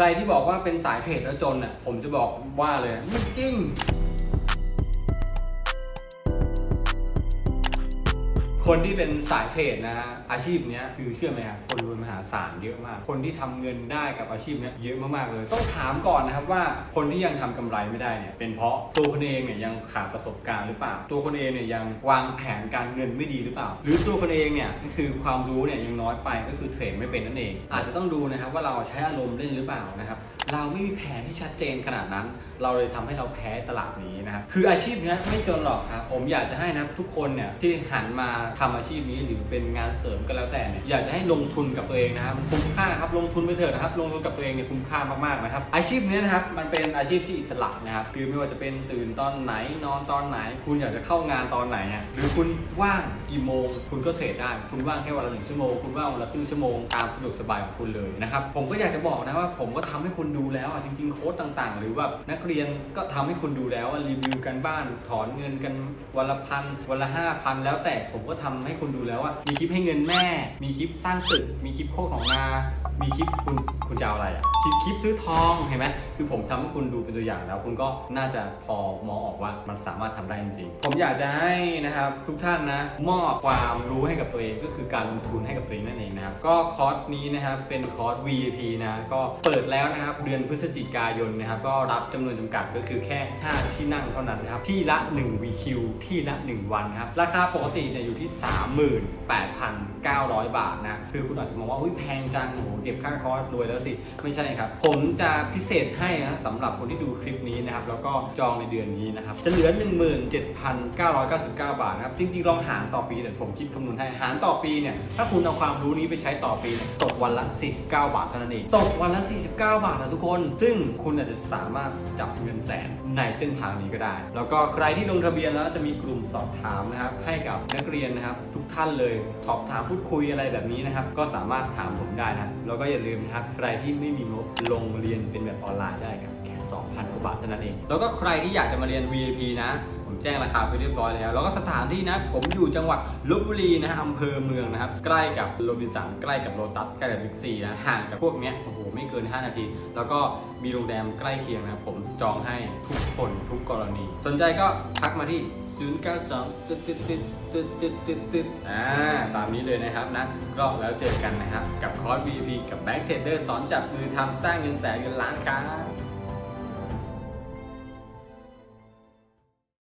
ใครที่บอกว่าเป็นสายเทรดแล้วจนน่ะผมจะบอกว่าเลยไม่จริง คนที่เป็นสายเทรดนะฮะอาชีพเนี้ยคือเชื่อไหมครับคนรวยมหาศาลเยอะมาก คนที่ทำเงินได้กับอาชีพเนี้ยเยอะมากๆเลย ต้องถามก่อนนะครับว่าคนที่ยังทำกำไรไม่ได้เนี่ยเป็นเพราะตัวคนเองเนี่ยยังขาดประสบการณ์หรือเปล่า ตัวคนเองเนี่ยยังวางแผนการเงินไม่ดีหรือเปล่า หรือตัวคนเองเนี่ยก็คือความรู้เนี่ยยังน้อยไปก็คือเทรดไม่เป็นนั่นเอง อาจจะต้องดูนะครับว่าเราใช้อารมณ์เล่นหรือเปล่านะครับเราไม่มีแผนที่ชัดเจนขนาดนั้น เราเลยทำให้เราแพ้ตลาดนี้นะครับคืออาชีพนี้ไม่จนหรอกครับผมอยากจะให้นะครับทุกคนเนี่ยที่หันมาทำอาชีพนี้หรือเป็นงานเสริมก็แล้วแต่เนี่ยอยากจะให้ลงทุนกับตัวเองนะครับมันคุ้มค่าครับลงทุนไปเถอะนะครับลงทุนกับตัวเองเนี่ยคุ้มค่ามากๆนะครับอาชีพนี้นะครับมันเป็นอาชีพที่อิสระนะครับคือไม่ว่าจะเป็นตื่นตอนไหนนอนตอนไหน คุณอยากจะเข้างานตอนไหนอะหรือคุณว่างกี่โมง คุณก็เทรดได้คุณว่างแค่วันละหนึ่งชั่วโมงคุณว่างวันละครึ่งชั่วโมงตามสะดวกสบายของคุณเลยนะครับผมก็อยากจะบอกนะว่าผมก็ทำให้คุณดูแล้วอะจริง ๆ โค้ดต่างๆ หรือแบบนักเรียนก็ทำให้คุณดูแล้วว่ารีวิวกันบ้านถอนเงินกันวันละพันวันละห้าพันแล้วแต่ผมก็ททำให้คุณดูแล้วว่ามีคลิปให้เงินแม่ มีคลิปสร้างตึก มีคลิปโคกของนา มีคลิปคุณคุณจะเอาอะไรอะคลิปคลิปซื้อทองเห็นไหมคือผมทำให้คุณดูเป็นตัวอย่างแล้ว คุณก็น่าจะพอมองออกว่ามันสามารถทำได้จริงๆผมอยากจะให้นะครับทุกท่านนะมอบความรู้ให้กับตัวเองก็คือการลงทุนให้กับตัวเองนั่นเองนะครับก็คอร์สนี้นะครับเป็นคอร์ส VIP นะก็เปิดแล้วนะครับเดือนพฤศจิกายนนะครับก็รับจำนวนจำกัดก็คือแค่ 5 ที่นั่งเท่านั้นนะครับที่ละ 1 VQ ที่ละ 1 วันนะครับราคาปกติเนี่ยอยู่ที่ 38,900 บาทนะคือคุณอาจจะมองว่าอุ้ยแพงจังโอ้โหก็บค่าคอร์สรวยแล้วสิ ไม่ใช่ครับ ผมจะพิเศษให้นะสำหรับคนที่ดูคลิปนี้นะครับ แล้วก็จองในเดือนนี้นะครับ จะเหลือ 17,999 บาทนะครับ จริงๆ ลองหารต่อปีเดี๋ยวผมคิดคำนวณให้ หารต่อปีเนี่ย ถ้าคุณเอาความรู้นี้ไปใช้ต่อปีตกวันละ 49 บาทเท่านั้นเอง ตกวันละ 49 บาทนะทุกคน ซึ่งคุณอาจจะสามารถจับเงินแสนในเส้นทางนี้ก็ได้ แล้วก็ใครที่ลงทะเบียนแล้วจะมีกลุ่มสอบถามนะครับ ให้กับนักเรียนนะครับ ทุกท่านเลย สอบถามพูดคุยอะไรแบบนี้นะครับ ก็สามารถถามผมได้นะแล้วก็อย่าลืมนะครับใครที่ไม่มีงบลงเรียนเป็นแบบออนไลน์ได้ครับแค่ 2,000 กว่าบาทเท่านั้นเอง แล้วก็ใครที่อยากจะมาเรียน VIP นะผมแจ้งราคาไปเรียบร้อยแล้ว แล้วก็สถานที่นะ ผมอยู่จังหวัดลบบุรีนะฮะอำเภอเมืองนะครับ ใกล้กับโรบินสัน ใกล้กับโลตัส ใกล้กับบิ๊กซีนะ ห่างจากพวกเนี้ย โอ้โห ไม่เกิน 5 นาที แล้วก็มีโรงแรมใกล้เคียงนะ ผมจองให้ทุกคนทุกกรณี สนใจก็ทักมาที่ 092ตึ๊ดตึ๊ดตึ๊ดตึ๊ดตึ๊ดตึ๊ดตึ๊ดอ่าตามนี้เลยนะครับนะก็แล้วเจอกันนะครับ กับคอร์ส VIP กับแบงค์เทรดเดอร์สอนจับมือทำสร้างเงินแสนเงินล้านครับ